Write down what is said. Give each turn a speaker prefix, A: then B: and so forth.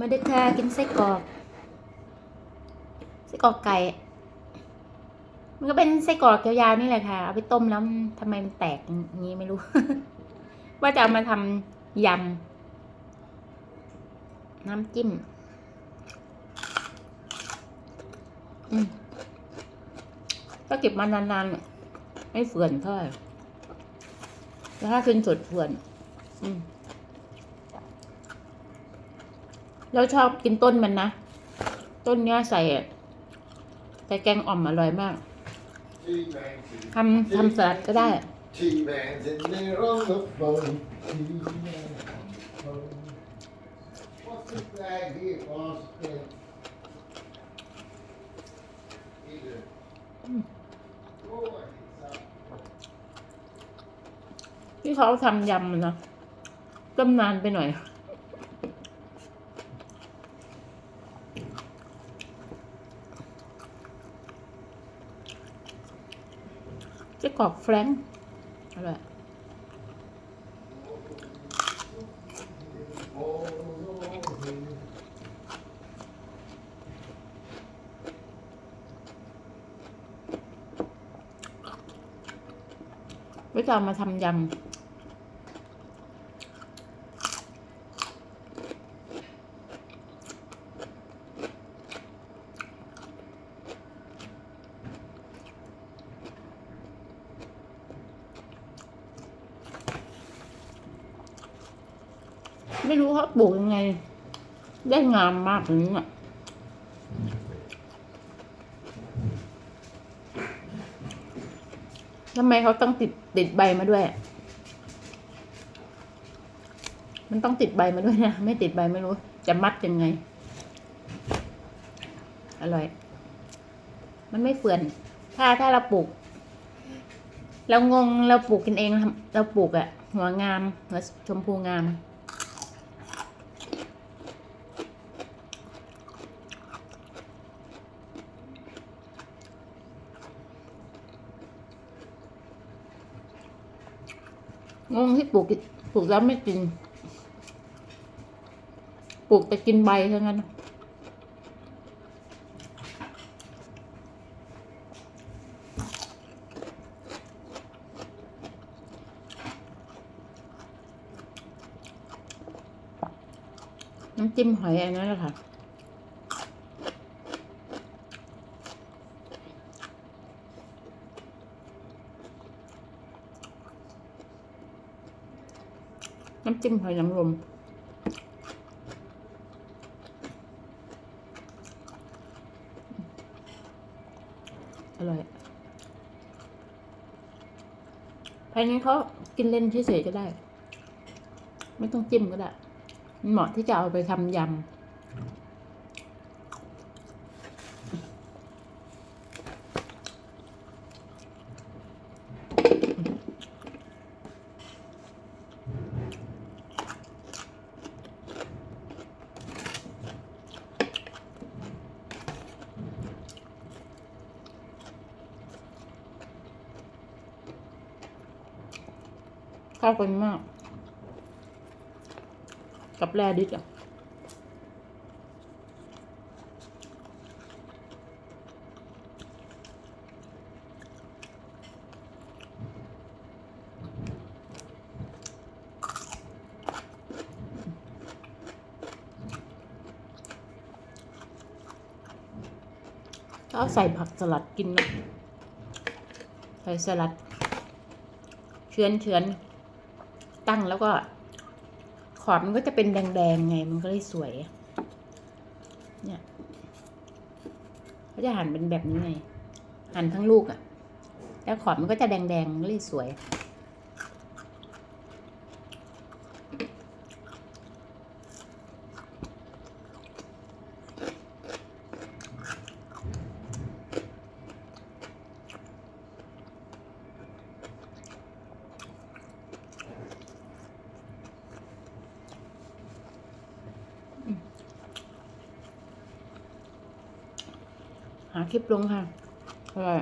A: ม่ได้แค่กินไส้กรอกไส้กรอกไก่ มันก็เป็นไส้กรอกยาวๆนี่แหละค่ะ เอาไปต้มแล้วทำไมมันแตกอย่างนี้ไม่รู้ ว่าจะเอามาทำยำน้ำจิ้มอืมถ้าเก็บมานานๆ ไม่เฟื่อนเท่าไหร่แต่ถ้ากินสดเฟื่อน อืม เราชอบกินต้นมันนะ ต้นเนี้ยใส่ใส่แกงอ่อมอร่อยมากทำทำสลัดก็ได้ ที่เขาทำยำนะตำนานไปหน่อย เจ๊กรอกแฟรงค์อร่อยไว้จะมาทำยำ ไม่รู้เขาปลูกยังไง ได้งามมากอย่างนี้อะทำไมเขาต้องติดติดใบมาด้วยอะมันต้องติดใบมาด้วยนะ ไม่ติดใบไม่รู้ จะมัดยังไง อร่อย มันไม่เฟื่อน ถ้าถ้าเราปลูก เรางง เราปลูกกันเอง เราปลูกอะหัวงาม หัวชมพูงาม งงที่ปลูกปลูกแล้วไม่กิน ปลูกแต่กินใบเท่านั้นน้ำจิ้มหอยอันนั้นแหละค่ะ น้ำจิ้มหอยนางรมอร่อยภายนี้เขากินเล่นเฉยๆก็ได้ ไม่ต้องจิ้มก็ได้ มันเหมาะที่จะเอาไปทำยำ เข้ากันมาก กับแรดิสอะก็เอาใส่ผักสลัดกินนะ ใส่สลัด เชื้อนเชื้อน ตั้งแล้วก็ ขอบมันก็จะเป็นแดงๆไง มันก็เลยสวย เนี่ยเขาจะหั่นเป็นแบบนี้ไง หั่นทั้งลูกอะ่ะ แล้วขอบมันก็จะแดงๆมันก็เลยสวย คลิปลงค่ะอร่อย